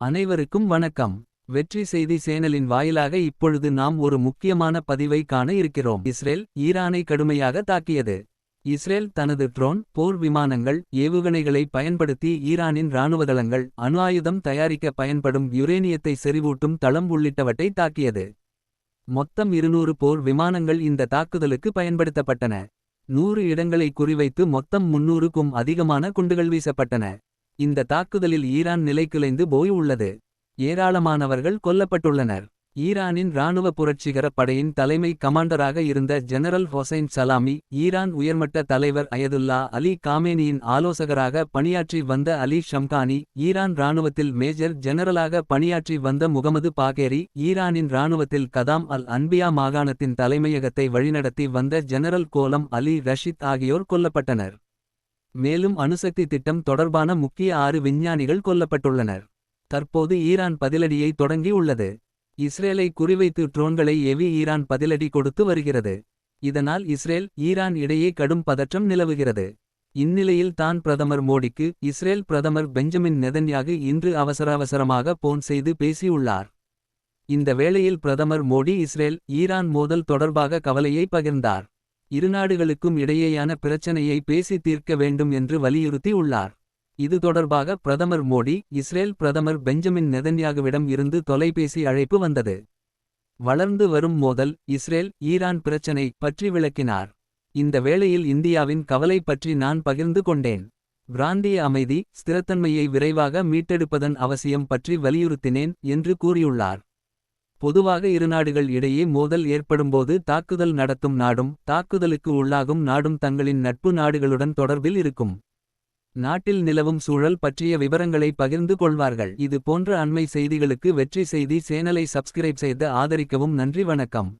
அனைவருக்கும் வணக்கம். வெற்றி செய்தி சேனலின் வாயிலாக இப்பொழுது நாம் ஒரு முக்கியமான பதிவை காண இருக்கிறோம். இஸ்ரேல் ஈரானை கடுமையாக தாக்கியது. இஸ்ரேல் தனது ட்ரோன் போர் விமானங்கள் ஏவுகணைகளை பயன்படுத்தி ஈரானின் இராணுவதளங்கள் அணு ஆயுதம் தயாரிக்க பயன்படும் யுரேனியத்தை செறிவூட்டும் தளம் உள்ளிட்டவற்றை தாக்கியது. மொத்தம் இருநூறு போர் விமானங்கள் இந்த தாக்குதலுக்கு பயன்படுத்தப்பட்டன. நூறு இடங்களை குறிவைத்து மொத்தம் முன்னூறுக்கும் அதிகமான குண்டுகள் வீசப்பட்டன. இந்த தாக்குதலில் ஈரான் நிலைக்குலைந்து போய் உள்ளது. ஏராளமானவர்கள் கொல்லப்பட்டுள்ளனர். ஈரானின் இராணுவ புரட்சிகர படையின் தலைமை கமாண்டராக இருந்த ஜெனரல் ஹொசைன் சலாமி ஈரான் உயர்மட்ட தலைவர் அயதுல்லா அலி காமேனியின் ஆலோசகராக பணியாற்றி வந்த அலி ஷம்கானி ஈரான் இராணுவத்தில் மேஜர் ஜெனரலாக பணியாற்றி வந்த முகமது பாகேரி ஈரானின் இராணுவத்தில் கதாம் அல் அன்பியா மாகாணத்தின் தலைமையகத்தை வழிநடத்தி வந்த ஜெனரல் கோலம் அலி ரஷித் ஆகியோர் கொல்லப்பட்டனர். மேலும் அணுசக்தி திட்டம் தொடர்பான முக்கிய ஆறு விஞ்ஞானிகள் கொல்லப்பட்டுள்ளனர். தற்போது ஈரான் பதிலடியை தொடங்கி உள்ளது. இஸ்ரேலை குறிவைத்து ட்ரோன்களை எவி ஈரான் பதிலடி கொடுத்து வருகிறது. இதனால் இஸ்ரேல் ஈரான் இடையே கடும் பதற்றம் நிலவுகிறது. இந்நிலையில் தான் பிரதமர் மோடிக்கு இஸ்ரேல் பிரதமர் பெஞ்சமின் நெதன்யாகு இன்று அவசர அவசரமாக போன் செய்து பேசியுள்ளார். இந்த வேளையில் பிரதமர் மோடி இஸ்ரேல் ஈரான் மோதல் தொடர்பாக கவலையை பகிர்ந்தார். இருநாடுகளுக்கும் இடையேயான பிரச்சனையை பேசி தீர்க்க வேண்டும் என்று வலியுறுத்தி உள்ளார். இது தொடர்பாக பிரதமர் மோடி இஸ்ரேல் பிரதமர் பெஞ்சமின் நெதன்யாகுவிடம் இருந்து தொலைபேசி அழைப்பு வந்தது. வளர்ந்து வரும் மோதல் இஸ்ரேல் ஈரான் பிரச்சனை பற்றி விளக்கினார். இந்த வேளையில் இந்தியாவின் கவலை பற்றி நான் பகிர்ந்து கொண்டேன். பிராந்திய அமைதி ஸ்திரத்தன்மையை விரைவாக மீட்டெடுப்பதன் அவசியம் பற்றி வலியுறுத்தினேன் என்று கூறியுள்ளார். பொதுவாக இருநாடுகள் இடையே மோதல் ஏற்படும்போது தாக்குதல் நடத்தும் நாடும் தாக்குதலுக்கு உள்ளாகும் நாடும் தங்களின் நட்பு நாடுகளுடன் தொடர்பில் இருக்கும். நாட்டில் நிலவும் சூழல் பற்றிய விவரங்களை பகிர்ந்து கொள்வார்கள். இது போன்ற அண்மை செய்திகளுக்கு வெற்றி செய்தி சேனலை சப்ஸ்கிரைப் செய்து ஆதரிக்கவும் நன்றி வணக்கம்.